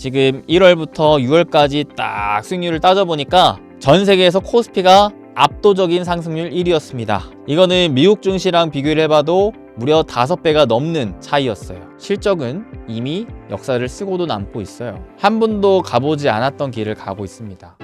지금 1월부터 6월까지 딱 수익률을 따져보니까 전 세계에서 코스피가 압도적인 상승률 1위였습니다. 이거는 미국 증시랑 비교를 해봐도 무려 5배가 넘는 차이였어요. 실적은 이미 역사를 쓰고도 남고 있어요. 한 분도 가보지 않았던 길을 가고 있습니다.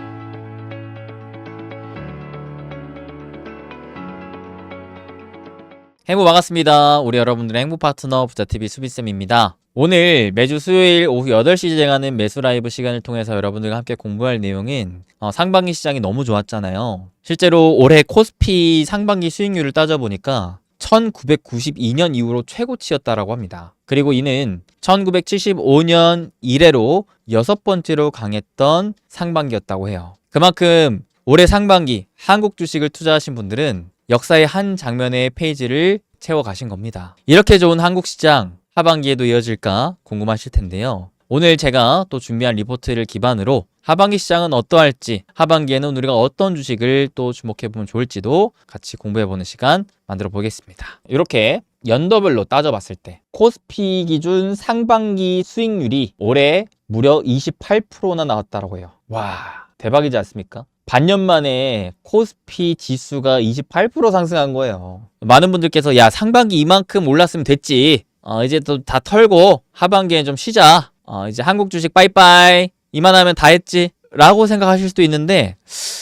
행복 반갑습니다. 우리 여러분들의 행복 파트너 부자TV 수비쌤입니다. 오늘 매주 수요일 오후 8시 진행하는 매수 라이브 시간을 통해서 여러분들과 함께 공부할 내용은 어, 상반기 시장이 너무 좋았잖아요. 실제로 올해 코스피 상반기 수익률을 따져보니까 1992년 이후로 최고치였다라고 합니다. 그리고 이는 1975년 이래로 여섯 번째로 강했던 상반기였다고 해요. 그만큼 올해 상반기 한국 주식을 투자하신 분들은 역사의 한 장면의 페이지를 채워 가신 겁니다. 이렇게 좋은 한국 시장 하반기에도 이어질까 궁금하실 텐데요. 오늘 제가 또 준비한 리포트를 기반으로 하반기 시장은 어떠할지, 하반기에는 우리가 어떤 주식을 또 주목해 보면 좋을지도 같이 공부해 보는 시간 만들어 보겠습니다. 이렇게 연도별로 따져봤을 때 코스피 기준 상반기 수익률이 올해 무려 28%나 나왔다라고 해요. 와, 대박이지 않습니까? 반년 만에 코스피 지수가 28% 상승한 거예요. 많은 분들께서 야 상반기 이만큼 올랐으면 됐지. 어, 이제 또 다 털고 하반기엔 좀 쉬자. 어, 이제 한국 주식 빠이빠이. 이만하면 다 했지. 라고 생각하실 수도 있는데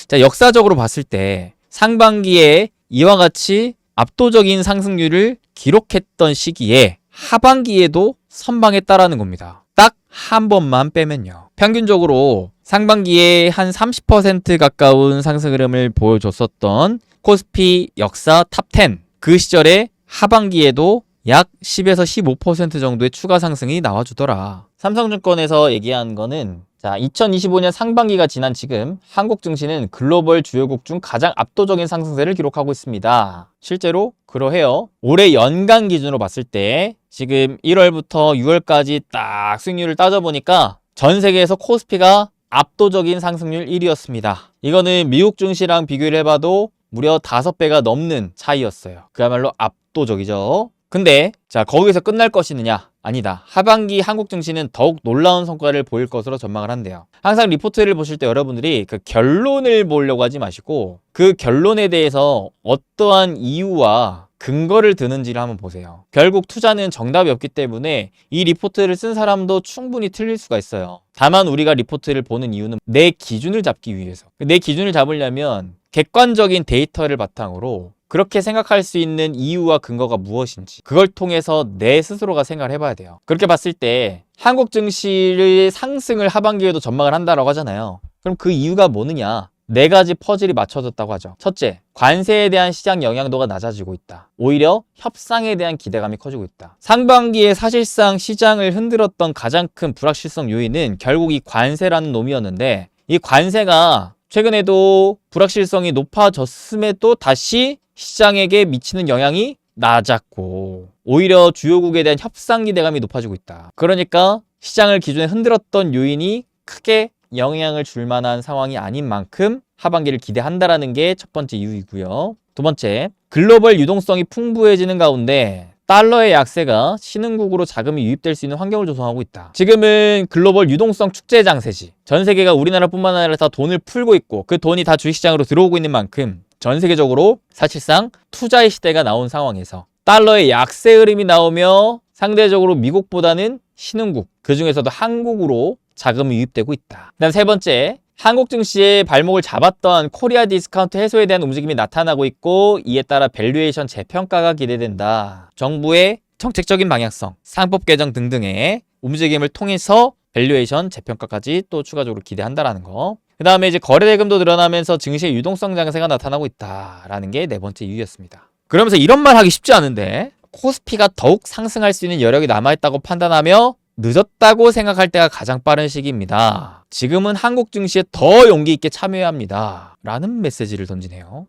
자 역사적으로 봤을 때 상반기에 이와 같이 압도적인 상승률을 기록했던 시기에 하반기에도 선방했다라는 겁니다. 딱 한 번만 빼면요. 평균적으로 상반기에 한 30% 가까운 상승 흐름을 보여줬었던 코스피 역사 탑 10. 그 시절에 하반기에도 약 10에서 15% 정도의 추가 상승이 나와주더라. 삼성증권에서 얘기한 거는 자, 2025년 상반기가 지난 지금 한국 증시는 글로벌 주요국 중 가장 압도적인 상승세를 기록하고 있습니다. 실제로 그러해요. 올해 연간 기준으로 봤을 때 지금 1월부터 6월까지 딱 수익률을 따져보니까 전 세계에서 코스피가 압도적인 상승률 1위였습니다. 이거는 미국 증시랑 비교를 해봐도 무려 5배가 넘는 차이였어요. 그야말로 압도적이죠. 근데 자 거기서 끝날 것이느냐? 아니다. 하반기 한국 증시는 더욱 놀라운 성과를 보일 것으로 전망을 한대요. 항상 리포트를 보실 때 여러분들이 그 결론을 보려고 하지 마시고 그 결론에 대해서 어떠한 이유와 근거를 드는지를 한번 보세요. 결국 투자는 정답이 없기 때문에 이 리포트를 쓴 사람도 충분히 틀릴 수가 있어요. 다만 우리가 리포트를 보는 이유는 내 기준을 잡기 위해서. 내 기준을 잡으려면 객관적인 데이터를 바탕으로 그렇게 생각할 수 있는 이유와 근거가 무엇인지 그걸 통해서 내 스스로가 생각을 해봐야 돼요. 그렇게 봤을 때 한국 증시의 상승을 하반기에도 전망을 한다라고 하잖아요. 그럼 그 이유가 뭐느냐? 네 가지 퍼즐이 맞춰졌다고 하죠. 첫째, 관세에 대한 시장 영향도가 낮아지고 있다. 오히려 협상에 대한 기대감이 커지고 있다. 상반기에 사실상 시장을 흔들었던 가장 큰 불확실성 요인은 결국 이 관세라는 놈이었는데 이 관세가 최근에도 불확실성이 높아졌음에도 다시 시장에게 미치는 영향이 낮았고 오히려 주요국에 대한 협상 기대감이 높아지고 있다. 그러니까 시장을 기존에 흔들었던 요인이 크게 영향을 줄 만한 상황이 아닌 만큼 하반기를 기대한다라는 게 첫 번째 이유이고요. 두 번째, 글로벌 유동성이 풍부해지는 가운데 달러의 약세가 신흥국으로 자금이 유입될 수 있는 환경을 조성하고 있다. 지금은 글로벌 유동성 축제 장세지. 전 세계가 우리나라뿐만 아니라 다 돈을 풀고 있고 그 돈이 다 주식시장으로 들어오고 있는 만큼 전 세계적으로 사실상 투자의 시대가 나온 상황에서 달러의 약세 흐름이 나오며 상대적으로 미국보다는 신흥국, 그 중에서도 한국으로 자금이 유입되고 있다. 그다음 세 번째, 한국 증시의 발목을 잡았던 코리아 디스카운트 해소에 대한 움직임이 나타나고 있고 이에 따라 밸류에이션 재평가가 기대된다. 정부의 정책적인 방향성, 상법 개정 등등의 움직임을 통해서 밸류에이션 재평가까지 또 추가적으로 기대한다라는 거. 그 다음에 이제 거래 대금도 늘어나면서 증시의 유동성 장세가 나타나고 있다라는 게 네 번째 이유였습니다. 그러면서 이런 말 하기 쉽지 않은데 코스피가 더욱 상승할 수 있는 여력이 남아있다고 판단하며 늦었다고 생각할 때가 가장 빠른 시기입니다. 지금은 한국 증시에 더 용기 있게 참여해야 합니다. 라는 메시지를 던지네요.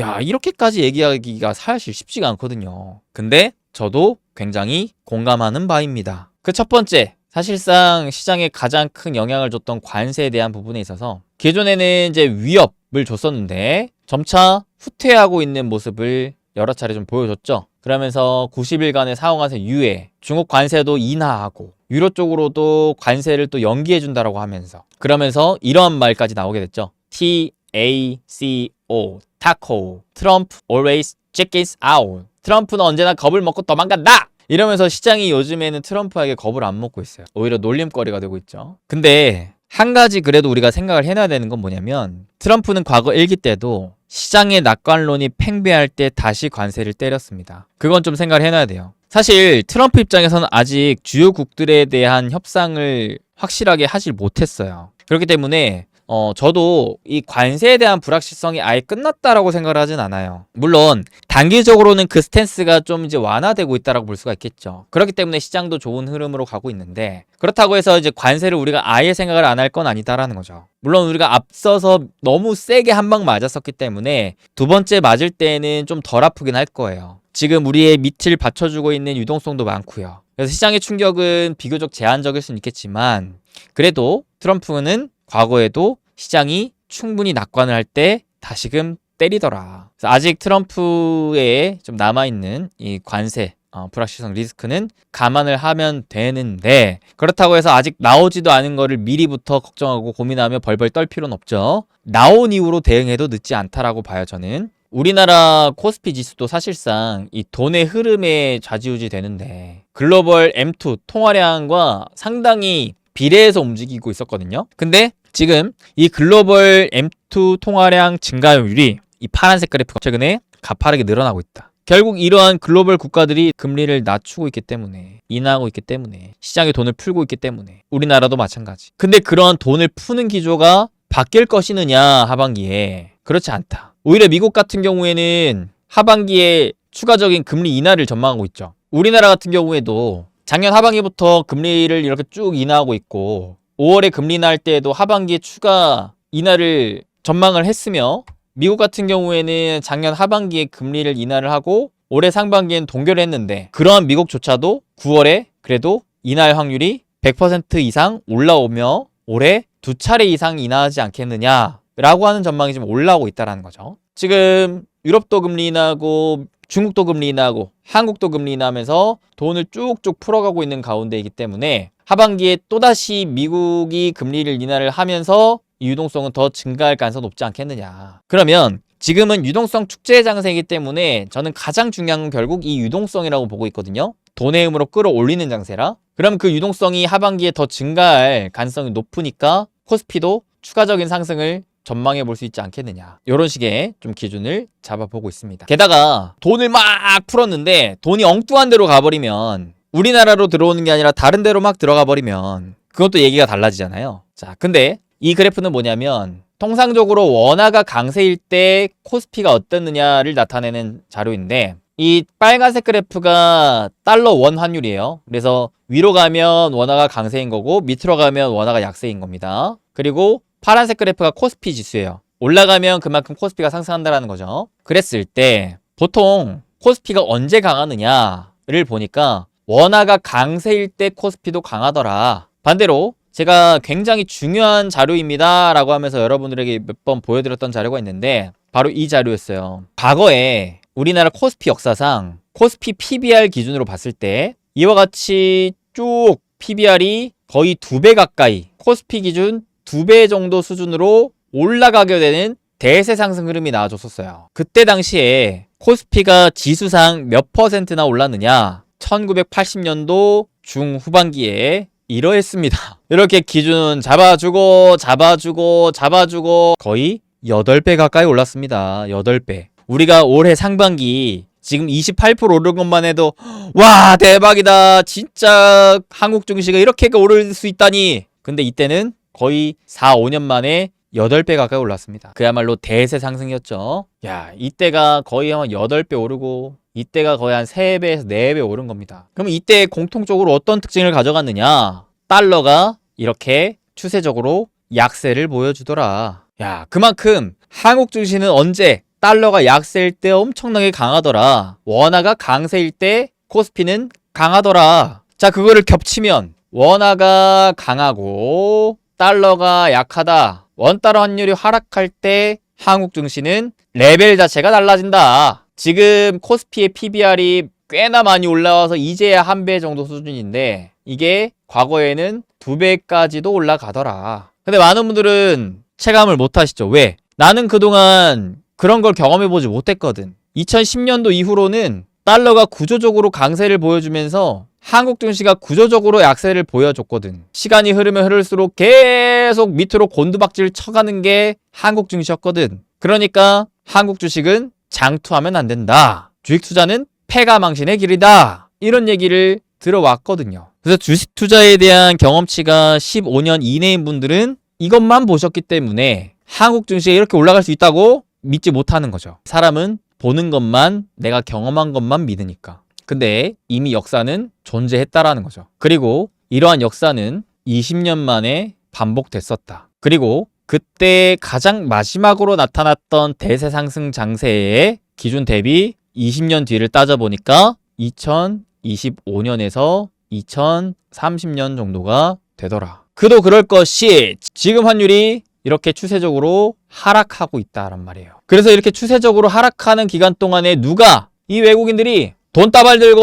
야, 이렇게까지 얘기하기가 사실 쉽지가 않거든요. 근데 저도 굉장히 공감하는 바입니다. 그 첫 번째, 사실상 시장에 가장 큰 영향을 줬던 관세에 대한 부분에 있어서 기존에는 이제 위협을 줬었는데 점차 후퇴하고 있는 모습을 여러 차례 좀 보여줬죠. 그러면서 90일간의 상호관세 유예, 중국 관세도 인하하고 유로 쪽으로도 관세를 또 연기해 준다라고 하면서 그러면서 이러한 말까지 나오게 됐죠. T A C O 타코 트럼프 always chickens out. 트럼프는 언제나 겁을 먹고 도망간다. 이러면서 시장이 요즘에는 트럼프에게 겁을 안 먹고 있어요. 오히려 놀림거리가 되고 있죠. 근데 한 가지 그래도 우리가 생각을 해놔야 되는 건 뭐냐면 트럼프는 과거 일기 때도 시장의 낙관론이 팽배할 때 다시 관세를 때렸습니다. 그건 좀 생각을 해놔야 돼요. 사실 트럼프 입장에서는 아직 주요국들에 대한 협상을 확실하게 하질 못했어요. 그렇기 때문에 어, 저도 이 관세에 대한 불확실성이 아예 끝났다라고 생각을 하진 않아요. 물론, 단기적으로는 그 스탠스가 좀 이제 완화되고 있다라고 볼 수가 있겠죠. 그렇기 때문에 시장도 좋은 흐름으로 가고 있는데, 그렇다고 해서 이제 관세를 우리가 아예 생각을 안 할 건 아니다라는 거죠. 물론 우리가 앞서서 너무 세게 한 방 맞았었기 때문에 두 번째 맞을 때는 좀 덜 아프긴 할 거예요. 지금 우리의 밑을 받쳐주고 있는 유동성도 많고요. 그래서 시장의 충격은 비교적 제한적일 수는 있겠지만, 그래도 트럼프는 과거에도 시장이 충분히 낙관을 할 때 다시금 때리더라. 아직 트럼프에 좀 남아있는 이 관세, 어, 불확실성 리스크는 감안을 하면 되는데 그렇다고 해서 아직 나오지도 않은 거를 미리부터 걱정하고 고민하며 벌벌 떨 필요는 없죠. 나온 이후로 대응해도 늦지 않다라고 봐요, 저는. 우리나라 코스피 지수도 사실상 이 돈의 흐름에 좌지우지 되는데 글로벌 M2 통화량과 상당히 비례해서 움직이고 있었거든요. 근데 지금 이 글로벌 M2 통화량 증가율이 이 파란색 그래프가 최근에 가파르게 늘어나고 있다. 결국 이러한 글로벌 국가들이 금리를 낮추고 있기 때문에 인하하고 있기 때문에 시장에 돈을 풀고 있기 때문에 우리나라도 마찬가지. 근데 그러한 돈을 푸는 기조가 바뀔 것이느냐 하반기에 그렇지 않다. 오히려 미국 같은 경우에는 하반기에 추가적인 금리 인하를 전망하고 있죠. 우리나라 같은 경우에도 작년 하반기부터 금리를 이렇게 쭉 인하하고 있고 5월에 금리 인하할 때에도 하반기에 추가 인하를 전망을 했으며 미국 같은 경우에는 작년 하반기에 금리를 인하를 하고 올해 상반기엔 동결을 했는데 그러한 미국조차도 9월에 그래도 인하할 확률이 100% 이상 올라오며 올해 두 차례 이상 인하하지 않겠느냐라고 하는 전망이 지금 올라오고 있다는 거죠. 지금 유럽도 금리 인하고 중국도 금리 인하고 한국도 금리 인하하면서 돈을 쭉쭉 풀어가고 있는 가운데이기 때문에 하반기에 또다시 미국이 금리를 인하를 하면서 이 유동성은 더 증가할 가능성이 높지 않겠느냐. 그러면 지금은 유동성 축제 장세이기 때문에 저는 가장 중요한 건 결국 이 유동성이라고 보고 있거든요. 돈의 힘으로 끌어올리는 장세라. 그럼 그 유동성이 하반기에 더 증가할 가능성이 높으니까 코스피도 추가적인 상승을 전망해 볼 수 있지 않겠느냐. 이런 식의 좀 기준을 잡아보고 있습니다. 게다가 돈을 막 풀었는데 돈이 엉뚱한 데로 가버리면 우리나라로 들어오는 게 아니라 다른 데로 막 들어가 버리면 그것도 얘기가 달라지잖아요. 자, 근데 이 그래프는 뭐냐면 통상적으로 원화가 강세일 때 코스피가 어땠느냐를 나타내는 자료인데 이 빨간색 그래프가 달러 원 환율이에요. 그래서 위로 가면 원화가 강세인 거고 밑으로 가면 원화가 약세인 겁니다. 그리고 파란색 그래프가 코스피 지수예요. 올라가면 그만큼 코스피가 상승한다라는 거죠. 그랬을 때 보통 코스피가 언제 강하느냐를 보니까 원화가 강세일 때 코스피도 강하더라. 반대로 제가 굉장히 중요한 자료입니다. 라고 하면서 여러분들에게 몇 번 보여드렸던 자료가 있는데 바로 이 자료였어요. 과거에 우리나라 코스피 역사상 코스피 PBR 기준으로 봤을 때 이와 같이 쭉 PBR이 거의 두 배 가까이 코스피 기준 두 배 정도 수준으로 올라가게 되는 대세 상승 흐름이 나와줬었어요. 그때 당시에 코스피가 지수상 몇 퍼센트나 올랐느냐? 1980년도 중후반기에 이러했습니다. 이렇게 기준 잡아주고 잡아주고 잡아주고 거의 8배 가까이 올랐습니다. 8배. 우리가 올해 상반기 지금 28% 오른 것만 해도 와 대박이다. 진짜 한국 증시가 이렇게 오를 수 있다니. 근데 이때는 거의 4, 5년 만에 8배 가까이 올랐습니다. 그야말로 대세 상승이었죠. 야, 이때가 거의 한 8배 오르고 이때가 거의 한 3배에서 4배 오른 겁니다. 그럼 이때 공통적으로 어떤 특징을 가져갔느냐? 달러가 이렇게 추세적으로 약세를 보여주더라. 야, 그만큼 한국 증시는 언제 달러가 약세일 때 엄청나게 강하더라. 원화가 강세일 때 코스피는 강하더라. 자, 그거를 겹치면 원화가 강하고 달러가 약하다. 원달러 환율이 하락할 때 한국 증시는 레벨 자체가 달라진다. 지금 코스피의 PBR이 꽤나 많이 올라와서 이제야 한 배 정도 수준인데 이게 과거에는 두 배까지도 올라가더라. 근데 많은 분들은 체감을 못 하시죠. 왜? 나는 그동안 그런 걸 경험해 보지 못했거든. 2010년도 이후로는 달러가 구조적으로 강세를 보여주면서 한국 증시가 구조적으로 약세를 보여줬거든. 시간이 흐르면 흐를수록 계속 밑으로 곤두박질 쳐가는 게 한국 증시였거든. 그러니까 한국 주식은 장투하면 안 된다. 주식 투자는 패가 망신의 길이다. 이런 얘기를 들어왔거든요. 그래서 주식 투자에 대한 경험치가 15년 이내인 분들은 이것만 보셨기 때문에 한국 증시가 이렇게 올라갈 수 있다고 믿지 못하는 거죠. 사람은 보는 것만 내가 경험한 것만 믿으니까. 근데 이미 역사는 존재했다라는 거죠. 그리고 이러한 역사는 20년 만에 반복됐었다. 그리고 그때 가장 마지막으로 나타났던 대세 상승 장세의 기준 대비 20년 뒤를 따져보니까 2025년에서 2030년 정도가 되더라. 그도 그럴 것이 지금 환율이 이렇게 추세적으로 하락하고 있다란 말이에요. 그래서 이렇게 추세적으로 하락하는 기간 동안에 누가 이 외국인들이 돈다발 들고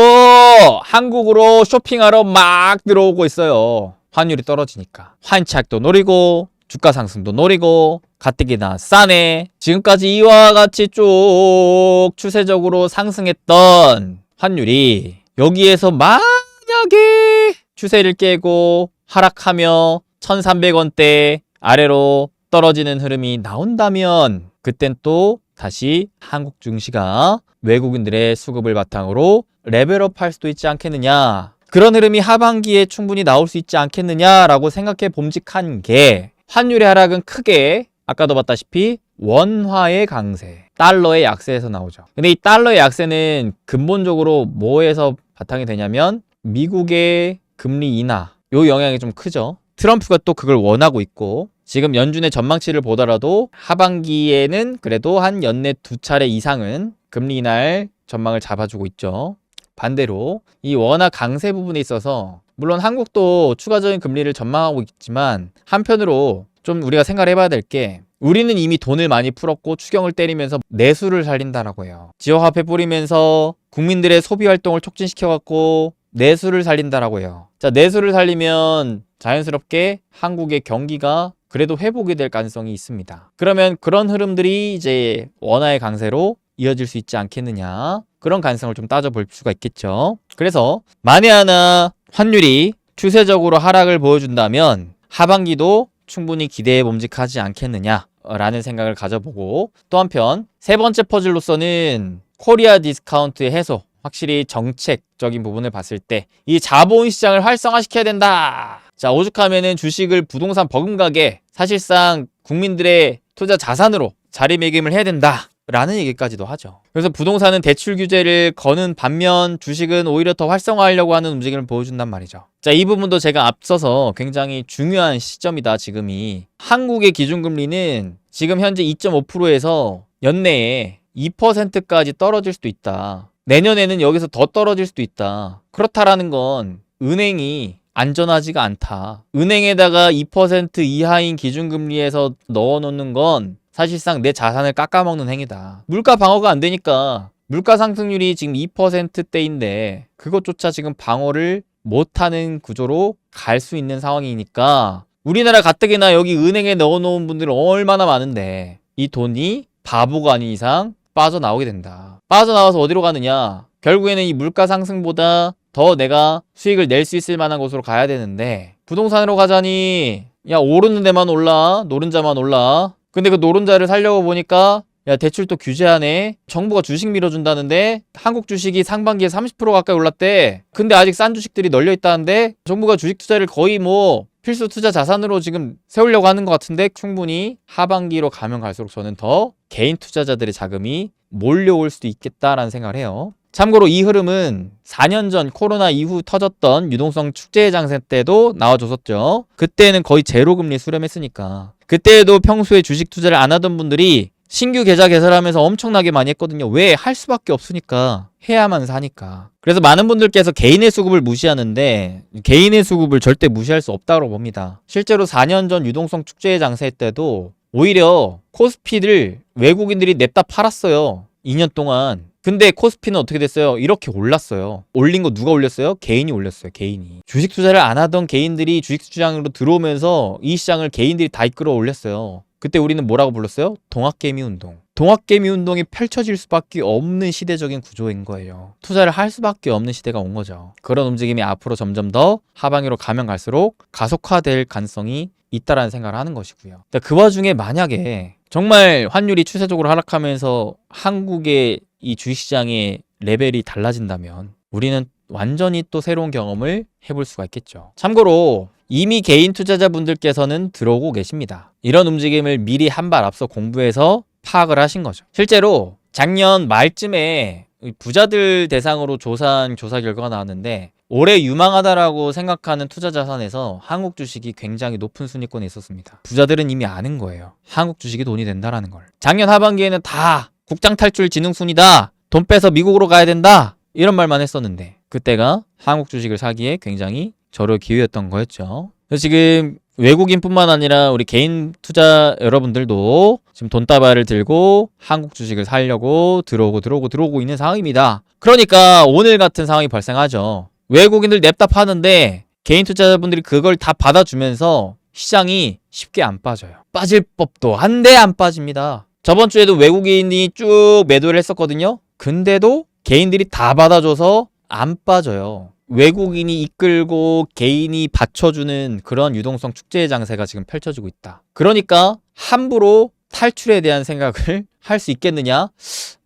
한국으로 쇼핑하러 막 들어오고 있어요. 환율이 떨어지니까. 환착도 노리고 주가 상승도 노리고 가뜩이나 싸네. 지금까지 이와 같이 쭉 추세적으로 상승했던 환율이 여기에서 만약에 추세를 깨고 하락하며 1300원대 아래로 떨어지는 흐름이 나온다면 그땐 또 다시 한국 증시가 외국인들의 수급을 바탕으로 레벨업 할 수도 있지 않겠느냐. 그런 흐름이 하반기에 충분히 나올 수 있지 않겠느냐라고 생각해 봄직한 게 환율의 하락은 크게 아까도 봤다시피 원화의 강세, 달러의 약세에서 나오죠. 근데 이 달러의 약세는 근본적으로 뭐에서 바탕이 되냐면 미국의 금리 인하 요 영향이 좀 크죠. 트럼프가 또 그걸 원하고 있고 지금 연준의 전망치를 보더라도 하반기에는 그래도 한 연내 두 차례 이상은 금리 인하할 전망을 잡아주고 있죠. 반대로 이 원화 강세 부분에 있어서 물론 한국도 추가적인 금리를 전망하고 있지만 한편으로 좀 우리가 생각을 해봐야 될 게 우리는 이미 돈을 많이 풀었고 추경을 때리면서 내수를 살린다라고 해요. 지역화폐 뿌리면서 국민들의 소비 활동을 촉진시켜갖고 내수를 살린다라고 해요. 자, 내수를 살리면 자연스럽게 한국의 경기가 그래도 회복이 될 가능성이 있습니다. 그러면 그런 흐름들이 이제 원화의 강세로 이어질 수 있지 않겠느냐. 그런 가능성을 좀 따져볼 수가 있겠죠. 그래서 만에 하나 환율이 추세적으로 하락을 보여준다면 하반기도 충분히 기대해 봄직하지 않겠느냐라는 생각을 가져보고 또 한편 세 번째 퍼즐로서는 코리아 디스카운트의 해소 확실히 정책적인 부분을 봤을 때 이 자본 시장을 활성화시켜야 된다. 자 오죽하면은 주식을 부동산 버금가게 사실상 국민들의 투자 자산으로 자리매김을 해야 된다. 라는 얘기까지도 하죠. 그래서 부동산은 대출 규제를 거는 반면 주식은 오히려 더 활성화하려고 하는 움직임을 보여준단 말이죠. 자, 이 부분도 제가 앞서서 굉장히 중요한 시점이다, 지금이. 한국의 기준금리는 지금 현재 2.5%에서 연내에 2%까지 떨어질 수도 있다. 내년에는 여기서 더 떨어질 수도 있다. 그렇다라는 건 은행이 안전하지가 않다. 은행에다가 2% 이하인 기준금리에서 넣어놓는 건 사실상 내 자산을 깎아먹는 행위다. 물가 방어가 안 되니까 물가 상승률이 지금 2%대인데 그것조차 지금 방어를 못하는 구조로 갈 수 있는 상황이니까 우리나라 가뜩이나 여기 은행에 넣어놓은 분들은 얼마나 많은데 이 돈이 바보가 아닌 이상 빠져나오게 된다. 빠져나와서 어디로 가느냐? 결국에는 이 물가 상승보다 더 내가 수익을 낼 수 있을 만한 곳으로 가야 되는데 부동산으로 가자니 야 오르는 데만 올라 노른자만 올라. 근데 그 노른자를 살려고 보니까 야 대출 또 규제하네. 정부가 주식 밀어준다는데 한국 주식이 상반기에 30% 가까이 올랐대. 근데 아직 싼 주식들이 널려 있다는데 정부가 주식 투자를 거의 뭐 필수 투자 자산으로 지금 세우려고 하는 것 같은데 충분히 하반기로 가면 갈수록 저는 더 개인 투자자들의 자금이 몰려올 수도 있겠다라는 생각을 해요. 참고로 이 흐름은 4년 전 코로나 이후 터졌던 유동성 축제 장세 때도 나와줬었죠. 그때는 거의 제로 금리 수렴했으니까. 그때에도 평소에 주식 투자를 안 하던 분들이 신규 계좌 개설하면서 엄청나게 많이 했거든요. 왜? 할 수밖에 없으니까. 해야만 사니까. 그래서 많은 분들께서 개인의 수급을 무시하는데 개인의 수급을 절대 무시할 수 없다고 봅니다. 실제로 4년 전 유동성 축제 장세 때도 오히려 코스피를 외국인들이 냅다 팔았어요. 2년 동안 근데 코스피는 어떻게 됐어요? 이렇게 올랐어요. 올린 거 누가 올렸어요? 개인이 올렸어요. 개인이. 주식 투자를 안 하던 개인들이 주식 투자장으로 들어오면서 이 시장을 개인들이 다 이끌어 올렸어요. 그때 우리는 뭐라고 불렀어요? 동학개미 운동. 동학개미 운동이 펼쳐질 수밖에 없는 시대적인 구조인 거예요. 투자를 할 수밖에 없는 시대가 온 거죠. 그런 움직임이 앞으로 점점 더 하방으로 가면 갈수록 가속화될 가능성이 있다라는 생각을 하는 것이고요. 근데 그 와중에 만약에 정말 환율이 추세적으로 하락하면서 한국의 이 주식시장의 레벨이 달라진다면 우리는 완전히 또 새로운 경험을 해볼 수가 있겠죠. 참고로 이미 개인 투자자분들께서는 들어오고 계십니다. 이런 움직임을 미리 한 발 앞서 공부해서 파악을 하신 거죠. 실제로 작년 말쯤에 부자들 대상으로 조사한 조사 결과가 나왔는데 올해 유망하다라고 생각하는 투자 자산에서 한국 주식이 굉장히 높은 순위권에 있었습니다. 부자들은 이미 아는 거예요. 한국 주식이 돈이 된다라는 걸. 작년 하반기에는 다 국장 탈출 진흥순이다. 돈 빼서 미국으로 가야 된다. 이런 말만 했었는데 그때가 한국 주식을 사기에 굉장히 저럴 기회였던 거였죠. 그래서 지금 외국인뿐만 아니라 우리 개인 투자 여러분들도 지금 돈다발을 들고 한국 주식을 사려고 들어오고 들어오고 들어오고 있는 상황입니다. 그러니까 오늘 같은 상황이 발생하죠. 외국인들 냅다 파는데 개인 투자자분들이 그걸 다 받아주면서 시장이 쉽게 안 빠져요. 빠질 법도 한데 안 빠집니다. 저번 주에도 외국인이 쭉 매도를 했었거든요. 근데도 개인들이 다 받아줘서 안 빠져요. 외국인이 이끌고 개인이 받쳐주는 그런 유동성 축제의 장세가 지금 펼쳐지고 있다. 그러니까 함부로 탈출에 대한 생각을 할 수 있겠느냐?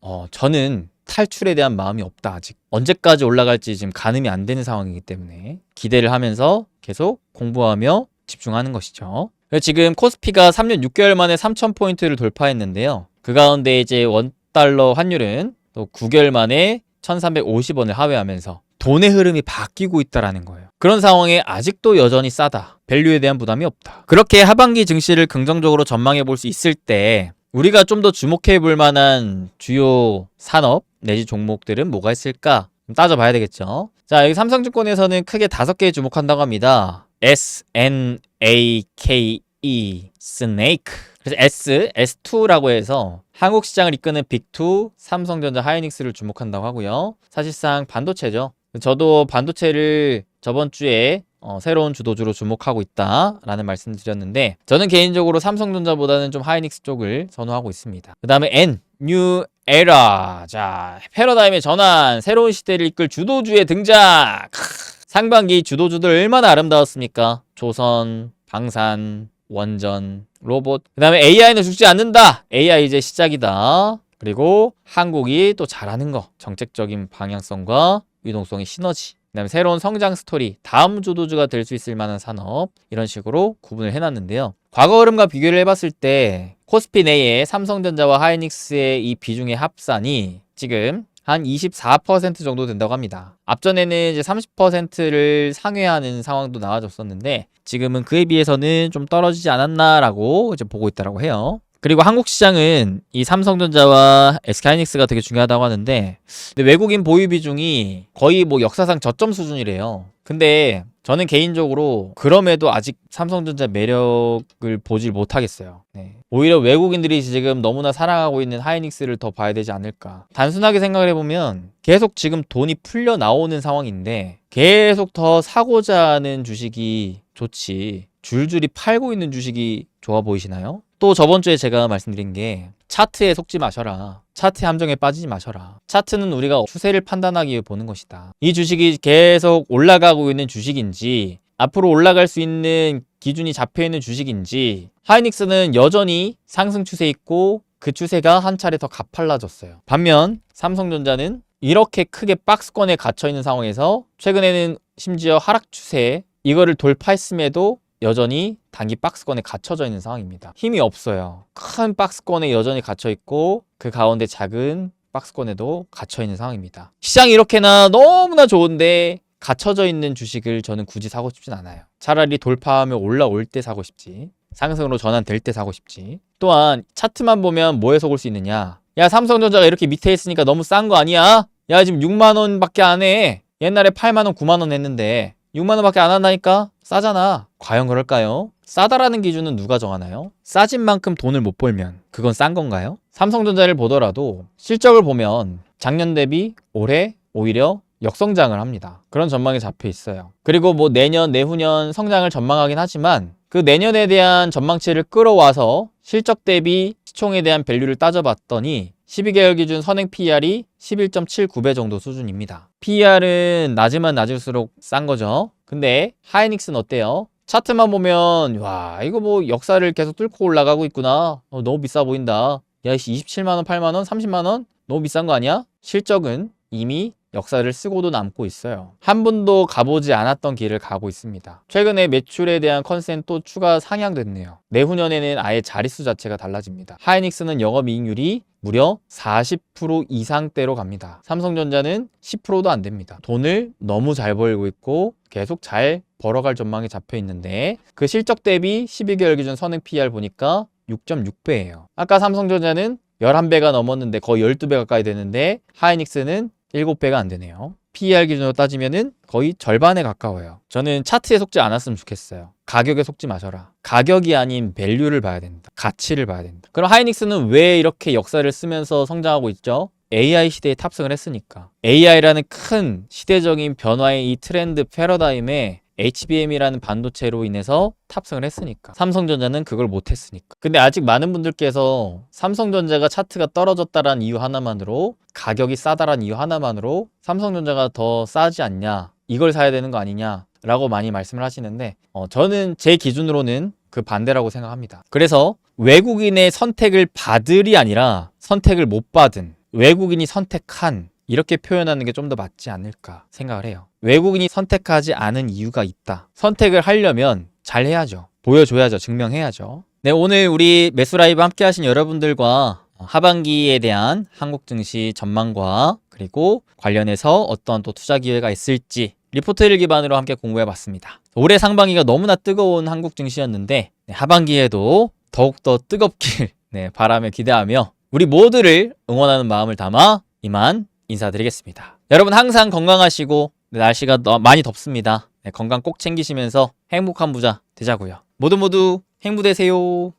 어, 저는 탈출에 대한 마음이 없다, 아직. 언제까지 올라갈지 지금 가늠이 안 되는 상황이기 때문에 기대를 하면서 계속 공부하며 집중하는 것이죠. 지금 코스피가 3년 6개월 만에 3,000포인트를 돌파했는데요. 그 가운데 이제 원달러 환율은 또 9개월 만에 1,350원을 하회하면서 돈의 흐름이 바뀌고 있다라는 거예요. 그런 상황에 아직도 여전히 싸다. 밸류에 대한 부담이 없다. 그렇게 하반기 증시를 긍정적으로 전망해 볼 수 있을 때 우리가 좀 더 주목해 볼 만한 주요 산업 내지 종목들은 뭐가 있을까? 좀 따져봐야 되겠죠. 자, 여기 삼성증권에서는 크게 다섯 개 주목한다고 합니다. S, N, A, K, E, 스네이크. 그래서 S, S2라고 해서 한국 시장을 이끄는 빅2, 삼성전자, 하이닉스를 주목한다고 하고요. 사실상 반도체죠. 저도 반도체를 저번 주에 어, 새로운 주도주로 주목하고 있다라는 말씀을 드렸는데 저는 개인적으로 삼성전자보다는 좀 하이닉스 쪽을 선호하고 있습니다. 그 다음에 N, 뉴 에라. 자, 패러다임의 전환, 새로운 시대를 이끌 주도주의 등장. 크, 상반기 주도주들 얼마나 아름다웠습니까? 조선, 방산, 원전, 로봇. 그 다음에 AI는 죽지 않는다. AI 이제 시작이다. 그리고 한국이 또 잘하는 거. 정책적인 방향성과 유동성의 시너지. 그 다음에 새로운 성장 스토리, 다음 주도주가 될 수 있을 만한 산업 이런 식으로 구분을 해놨는데요. 과거 흐름과 비교를 해봤을 때 코스피 내에 삼성전자와 하이닉스의 이 비중의 합산이 지금 한 24% 정도 된다고 합니다. 앞전에는 이제 30%를 상회하는 상황도 나와줬었는데 지금은 그에 비해서는 좀 떨어지지 않았나라고 이제 보고 있다라고 해요. 그리고 한국 시장은 이 삼성전자와 SK하이닉스가 되게 중요하다고 하는데 외국인 보유 비중이 거의 뭐 역사상 저점 수준이래요. 근데 저는 개인적으로 그럼에도 아직 삼성전자 매력을 보질 못하겠어요. 네. 오히려 외국인들이 지금 너무나 사랑하고 있는 하이닉스를 더 봐야 되지 않을까. 단순하게 생각을 해보면 계속 지금 돈이 풀려 나오는 상황인데 계속 더 사고자 하는 주식이 좋지. 줄줄이 팔고 있는 주식이 좋아 보이시나요? 또 저번 주에 제가 말씀드린 게 차트에 속지 마셔라. 차트 함정에 빠지지 마셔라. 차트는 우리가 추세를 판단하기 위해 보는 것이다. 이 주식이 계속 올라가고 있는 주식인지 앞으로 올라갈 수 있는 기준이 잡혀 있는 주식인지 하이닉스는 여전히 상승 추세 있고 그 추세가 한 차례 더 가팔라졌어요. 반면 삼성전자는 이렇게 크게 박스권에 갇혀 있는 상황에서 최근에는 심지어 하락 추세 이거를 돌파했음에도 여전히 단기 박스권에 갇혀져 있는 상황입니다. 힘이 없어요. 큰 박스권에 여전히 갇혀 있고 그 가운데 작은 박스권에도 갇혀 있는 상황입니다. 시장이 이렇게나 너무나 좋은데 갇혀져 있는 주식을 저는 굳이 사고 싶진 않아요. 차라리 돌파하며 올라올 때 사고 싶지. 상승으로 전환될 때 사고 싶지. 또한 차트만 보면 뭐에 속을 수 있느냐? 야 삼성전자가 이렇게 밑에 있으니까 너무 싼 거 아니야? 야 지금 6만 원밖에 안 해. 옛날에 8만 원, 9만 원 했는데 6만 원밖에 안 한다니까? 싸잖아. 과연 그럴까요? 싸다라는 기준은 누가 정하나요? 싸진 만큼 돈을 못 벌면 그건 싼 건가요? 삼성전자를 보더라도 실적을 보면 작년 대비 올해 오히려 역성장을 합니다. 그런 전망이 잡혀 있어요. 그리고 뭐 내년, 내후년 성장을 전망하긴 하지만 그 내년에 대한 전망치를 끌어와서 실적 대비 시총에 대한 밸류를 따져봤더니 12개월 기준 선행 PER이 11.79배 정도 수준입니다. PER은 낮으면 낮을수록 싼 거죠. 근데 하이닉스는 어때요? 차트만 보면 와 이거 뭐 역사를 계속 뚫고 올라가고 있구나. 어, 너무 비싸 보인다. 야, 씨 27만 원, 8만 원, 30만 원 너무 비싼 거 아니야? 실적은 이미 역사를 쓰고도 남고 있어요. 한 번도 가보지 않았던 길을 가고 있습니다. 최근에 매출에 대한 컨센 또 추가 상향됐네요. 내후년에는 아예 자릿수 자체가 달라집니다. 하이닉스는 영업이익률이 무려 40% 이상대로 갑니다. 삼성전자는 10%도 안 됩니다. 돈을 너무 잘 벌고 있고 계속 잘 벌어갈 전망이 잡혀 있는데 그 실적 대비 12개월 기준 선행 PR 보니까 6.6배예요. 아까 삼성전자는 11배가 넘었는데 거의 12배 가까이 되는데 하이닉스는 7배가 안 되네요. PER 기준으로 따지면은 거의 절반에 가까워요. 저는 차트에 속지 않았으면 좋겠어요. 가격에 속지 마셔라. 가격이 아닌 밸류를 봐야 된다. 가치를 봐야 된다. 그럼 하이닉스는 왜 이렇게 역사를 쓰면서 성장하고 있죠? AI 시대에 탑승을 했으니까. AI라는 큰 시대적인 변화의 이 트렌드 패러다임에 HBM이라는 반도체로 인해서 탑승을 했으니까. 삼성전자는 그걸 못했으니까. 근데 아직 많은 분들께서 삼성전자가 차트가 떨어졌다라는 이유 하나만으로 가격이 싸다라는 이유 하나만으로 삼성전자가 더 싸지 않냐. 이걸 사야 되는 거 아니냐. 라고 많이 말씀을 하시는데 어, 저는 제 기준으로는 그 반대라고 생각합니다. 그래서 외국인의 선택을 받을이 아니라 선택을 못 받은 외국인이 선택한 이렇게 표현하는 게 좀 더 맞지 않을까 생각을 해요. 외국인이 선택하지 않은 이유가 있다. 선택을 하려면 잘 해야죠. 보여줘야죠. 증명해야죠. 네, 오늘 우리 매수 라이브 함께 하신 여러분들과 하반기에 대한 한국 증시 전망과 그리고 관련해서 어떤 또 투자 기회가 있을지 리포트를 기반으로 함께 공부해 봤습니다. 올해 상반기가 너무나 뜨거운 한국 증시였는데 네, 하반기에도 더욱더 뜨겁길 네, 바라며 기대하며 우리 모두를 응원하는 마음을 담아 이만 인사드리겠습니다. 여러분 항상 건강하시고 네, 날씨가 너- 많이 덥습니다. 네, 건강 꼭 챙기시면서 행복한 부자 되자고요. 모두 모두 행복되세요.